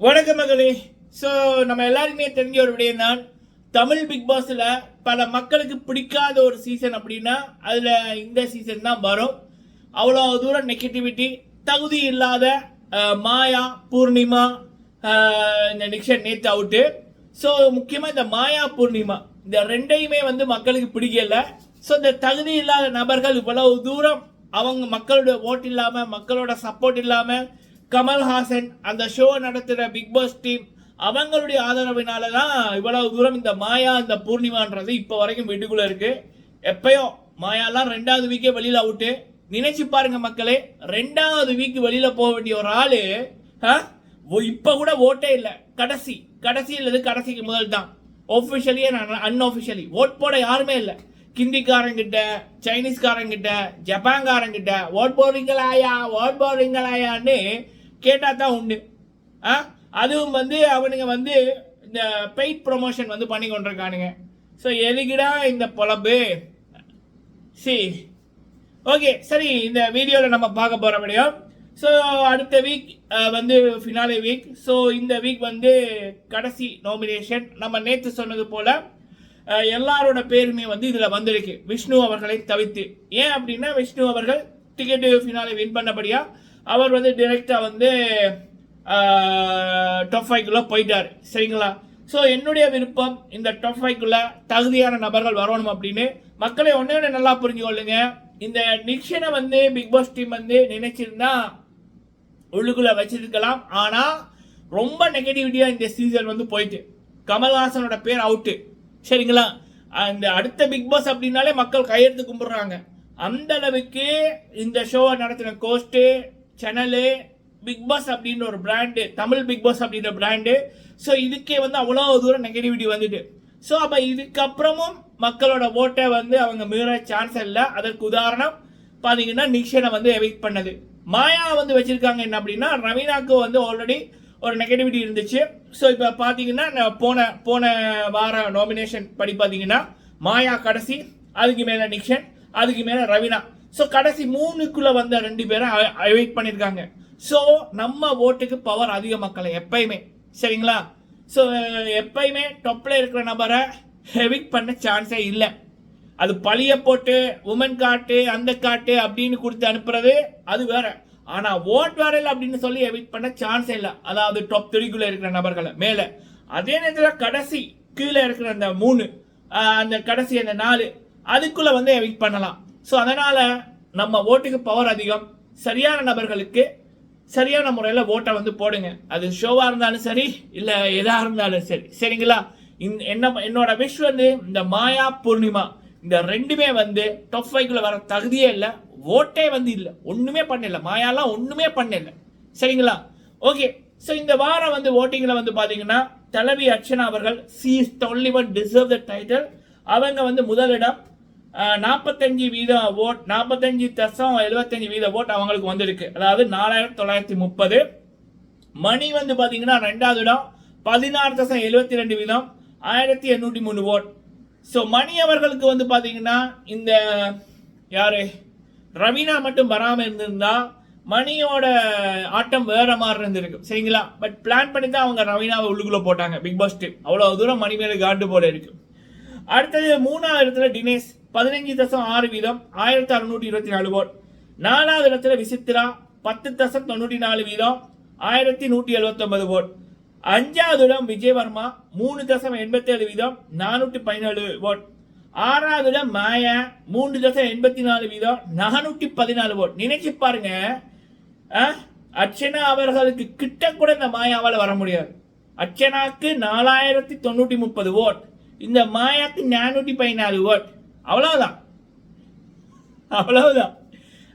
வணக்க மகளே. ஸோ நம்ம எல்லாருக்குமே தெரிஞ்ச ஒரு விடயம் தான் தமிழ் பிக் பாஸில் பல மக்களுக்கு பிடிக்காத ஒரு சீசன் அப்படின்னா அதில் இந்த சீசன் தான் வரும். அவ்வளோ தூரம் நெகட்டிவிட்டி தகுதி இல்லாத மாயா பூர்ணிமா இந்த நிக்ஷன் நேத்து அவுட்டு ஸோ முக்கியமாக இந்த மாயா பூர்ணிமா இந்த ரெண்டையுமே வந்து மக்களுக்கு பிடிக்கல. ஸோ இந்த தகுதி இல்லாத நபர்கள் இவ்வளவு தூரம் அவங்க மக்களோட ஓட் இல்லாமல் மக்களோட சப்போர்ட் இல்லாமல் கமல்ஹாசன் அந்த ஷோ நடத்துகிற பிக் பாஸ் டீம் அவங்களுடைய ஆதரவினால தான் இவ்வளவு தூரம் இந்த மாயா இந்த பூர்ணிமான்றது இப்போ வரைக்கும் வீட்டுக்குள்ள இருக்கு. எப்பயோ மாயாலாம் ரெண்டாவது வீக்கே வெளியில் அவுட்டு நினைச்சு பாருங்க மக்களே ரெண்டாவது வீக் வெளியில் போக வேண்டிய ஒரு ஆளு ஆ? ஓ- கூட ஓட்டே இல்லை. கடைசி கடைசி இல்லது கடைசிக்கு முதல் தான் ஒஃபிஷியலியே அன்ஒஃபிஷியலி ஓட் போட யாருமே இல்லை. கிந்திக்காரங்கிட்ட சைனீஸ்காரங்கிட்ட ஜப்பான்காரங்கிட்ட ஓட் போடுறீங்களாயா ஓட் போடுறீங்களாயான்னு கேட்டால் தான் உண்டு. ஆ? அதுவும் வந்து அவனுங்க வந்து இந்த பெய்ட் ப்ரொமோஷன் வந்து பண்ணி கொண்டிருக்கானுங்க. ஸோ எதுக்குடா இந்த பொழப்பு? சி ஓகே சரி இந்த வீடியோவில் நம்ம பார்க்க போகிற முடியும் ஸோ அடுத்த வீக் வந்து ஃபினாலே வீக் ஸோ இந்த வீக் வந்து கடைசி நாமினேஷன் நம்ம நேற்று சொன்னது போல் எல்லாரோட பேருமே வந்து இதில் வந்திருக்கு. விஷ்ணு அவர்களை தவிர்த்து ஏன் அப்படின்னா விஷ்ணு அவர்கள் டிக்கெட்டு ஃபினாலே வின் பண்ணபடியா அவர் வந்து டிரெக்டாக வந்து டாப் ஃபைவ்க்குள்ளே போயிட்டார். சரிங்களா? ஸோ என்னுடைய விருப்பம் இந்த டாப் ஃபைவ்க்குள்ளே தகுதியான நபர்கள் வரணும் அப்படின்னு. மக்களை ஒன்றே ஒன்று நல்லா புரிஞ்சுக்கொள்ளுங்க இந்த நிக்ஷனை வந்து பிக் பாஸ் டீம் வந்து நினைச்சிருந்தா உள்ளுக்குள்ள வச்சிருக்கலாம். ஆனால் ரொம்ப நெகட்டிவிட்டியாக இந்த சீசன் வந்து போயிட்டு. கமல்ஹாசனோட பேர் அவுட்டு சரிங்களா? அந்த அடுத்த பிக் பாஸ் அப்படின்னாலே மக்கள் கையெழுத்து கும்பிடுறாங்க. அந்த அளவுக்கு இந்த ஷோவை நடத்தின கோஸ்ட்டு சேனலு பிக் பாஸ் அப்படின்ற ஒரு பிராண்டு தமிழ் பிக் பாஸ் அப்படின்ற பிராண்டு ஸோ இதுக்கே வந்து அவ்வளோ தூரம் நெகட்டிவிட்டி வந்துட்டு. ஸோ அப்போ இதுக்கப்புறமும் மக்களோட ஓட்டை வந்து அவங்க மீற சான்ஸ் இல்லை. அதற்கு உதாரணம் பார்த்தீங்கன்னா நிக்ஷனை வந்து எவிக்ட் பண்ணது. மாயா வந்து வச்சுருக்காங்க என்ன அப்படின்னா ரவீனாக்கு வந்து ஆல்ரெடி ஒரு நெகட்டிவிட்டி இருந்துச்சு. ஸோ இப்போ பார்த்தீங்கன்னா நான் போன போன வார நாமினேஷன் படி பார்த்தீங்கன்னா மாயா கடைசி அதுக்கு மேலே நிக்ஷன் அதுக்கு மேலே ரவீனா. ஸோ கடைசி மூணுக்குள்ளே வந்த ரெண்டு பேரும் அவைட் பண்ணியிருக்காங்க ஸோ நம்ம ஓட்டுக்கு பவர் அதிக மக்களை எப்பயுமே. சரிங்களா? ஸோ எப்பயுமே டொப்பில் இருக்கிற நபரை ஹெவிக் பண்ண சான்ஸே இல்லை. அது பழிய போட்டு உமன் காட்டு அந்த காட்டு அப்படின்னு கொடுத்து அனுப்புறது அது வேற. ஆனால் ஓட் வேற இல்லை அப்படின்னு சொல்லி எவிட் பண்ண சான்ஸே இல்லை. அதாவது டாப் த்ரீக்குள்ள இருக்கிற நபர்களை மேலே. அதே நேரத்தில் கடைசி கீழே இருக்கிற அந்த மூணு அந்த கடைசி அந்த நாலு அதுக்குள்ளே வந்து எவிட் பண்ணலாம். ஸோ அதனால் நம்ம ஓட்டுக்கு பவர் அதிகம். சரியான நபர்களுக்கு சரியான முறையில் ஓட்டை வந்து போடுங்க. அது ஷோவாக இருந்தாலும் சரி இல்லை எதாக இருந்தாலும் சரி. சரிங்களா? இந்த என்ன என்னோட விஷ் வந்து இந்த மாயா பூர்ணிமா. இந்த ரெண்டுமே வந்து டாப் ஃபைவ்க்குள்ள வர தகுதியே இல்லை. ஓட்டே வந்து இல்லை. ஒன்றுமே பண்ணல. மாயாலாம் ஒன்றுமே பண்ணல. சரிங்களா? ஓகே ஸோ இந்த வாரம் வந்து ஓட்டிங்கில் வந்து பார்த்தீங்கன்னா தலைவி அர்ச்சனா அவர்கள் she is only one deserve the title அவங்க வந்து முதலிடம் நாற்பத்தஞ்சு வீதம் ஓட் நாற்பத்தஞ்சு தசம் எழுபத்தஞ்சு வீத ஓட் அவங்களுக்கு வந்திருக்கு. அதாவது நாலாயிரத்தி தொள்ளாயிரத்தி முப்பது. மணி வந்து பார்த்தீங்கன்னா ரெண்டாவது இடம் பதினாறு தசம் எழுபத்தி ரெண்டு வீதம் ஆயிரத்தி எண்ணூற்றி மூணு ஓட் ஸோ மணி அவர்களுக்கு வந்து பார்த்தீங்கன்னா இந்த யாரு? ரவீனா மட்டும் வராமல் இருந்திருந்தா மணியோட ஆட்டம் வேற மாதிரி இருந்திருக்கு. சரிங்களா? பட் பிளான் பண்ணி தான் அவங்க ரவீனாவை உள்ளுக்குள்ள போட்டாங்க. பிக் பாஸ் டீம் அவ்வளோ தூரம் மணி மேலே காண்டு போல இருக்கு. அடுத்தது மூணாவது இடத்துல டினேஷ் பதினஞ்சு தசம் ஆறு வீதம் ஆயிரத்தி அறுநூற்றி இருபத்தி நாலு ஓட் நாலாவது இடத்துல விசித்ரா பத்து தசம் தொண்ணூற்றி நாலு வீதம் ஆயிரத்தி நூற்றி எழுபத்தொன்பது ஓட் அஞ்சாவது இடம் விஜயவர்மா மூணு தசம் எண்பத்தேழு வீதம் நானூற்றி பதினாலு ஓட் ஆறாவது இடம் மாயா மூன்று தசம் எண்பத்தி நாலு வீதம் நானூற்றி பதினாலு ஓட் நினைச்சு பாருங்க ஆ? அர்ச்சனா அவர்களுக்கு கிட்ட கூட இந்த மாயாவால் வர முடியாது. அர்ச்சனாக்கு நாலாயிரத்தி தொண்ணூற்றி முப்பது ஓட் இந்த மாயாக்கு நானூற்றி பதினாலு ஓட் அவ்வளவுதான். அவ்வளவுதான்.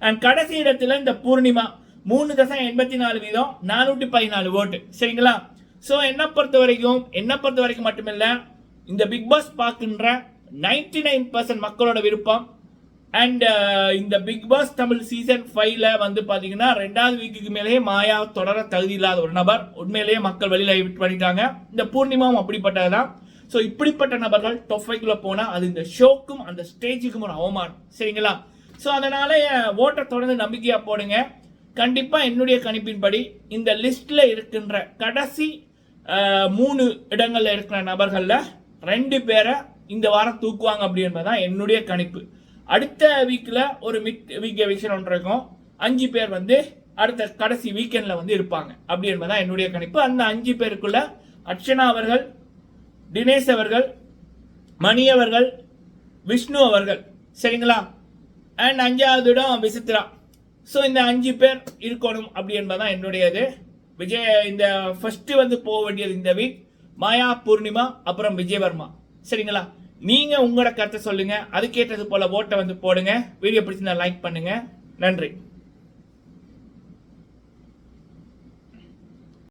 அண்ட் கடைசி இடத்துல இந்த பூர்ணிமா மூணு தசம் எண்பத்தி நாலு வீதம் நானூற்றி பதினாலு ஓட்டு. சரிங்களா? ஸோ என்னை பொறுத்த வரைக்கும் என்னை பொறுத்த வரைக்கும் மட்டுமில்லை இந்த பிக் பாஸ் பார்க்கின்ற நைன்டி நைன் பர்சன்ட் மக்களோட விருப்பம். அண்ட் uh, இந்த பிக் பாஸ் தமிழ் சீசன் ஃபைவ்ல வந்து பார்த்தீங்கன்னா ரெண்டாவது வீக்குக்கு மேலேயே மாயா தொடர தகுதி இல்லாத ஒரு நபர். உண்மையிலேயே மக்கள் வெளியில் விட் பண்ணிட்டாங்க. இந்த பூர்ணிமாவும் அப்படிப்பட்டது தான் ஸோ இப்படிப்பட்ட நபர்கள் டொஃபைக்குள்ளே போனால் அது இந்த ஷோக்கும் அந்த ஸ்டேஜுக்கும் ஒரு அவமானம். சரிங்களா? ஸோ அதனால் ஓட்டை தொடர்ந்து நம்பிக்கையாக போடுங்க. கண்டிப்பாக என்னுடைய கணிப்பின்படி இந்த லிஸ்ட்டில் இருக்கின்ற கடைசி மூணு இடங்களில் இருக்கிற நபர்களில் ரெண்டு பேரை இந்த வாரம் தூக்குவாங்க அப்படின்றது தான் என்னுடைய கணிப்பு. அடுத்த வீக்கில் ஒரு மிட் வீக் எவிக்ஷன் ஒன்று இருக்கும். அஞ்சு பேர் வந்து அடுத்த கடைசி வீக்கெண்டில் வந்து இருப்பாங்க. அப்படி என்பதுதான் என்னுடைய கணிப்பு. அந்த அஞ்சு பேருக்குள்ள அர்ச்சனா அவர்கள் தினேஷ் அவர்கள் மணி அவர்கள் விஷ்ணு அவர்கள் சரிங்களா? அண்ட் அஞ்சாவது இடம் விசித்ரா ஸோ இந்த அஞ்சு பேர் இருக்கணும் அப்படி என்பதான் என்னுடையது. விஜய் இந்த ஃபஸ்ட்டு வந்து போக வேண்டியது இந்த வீக். மாயா பூர்ணிமா அப்புறம் விஜயவர்மா. சரிங்களா? நீங்கள் உங்களோட கருத்தை சொல்லுங்கள் அதுக்கேற்றது போல் ஓட்டை வந்து போடுங்க. வீடியோ பிடிச்சிருந்தா லைக் பண்ணுங்கள் நன்றி.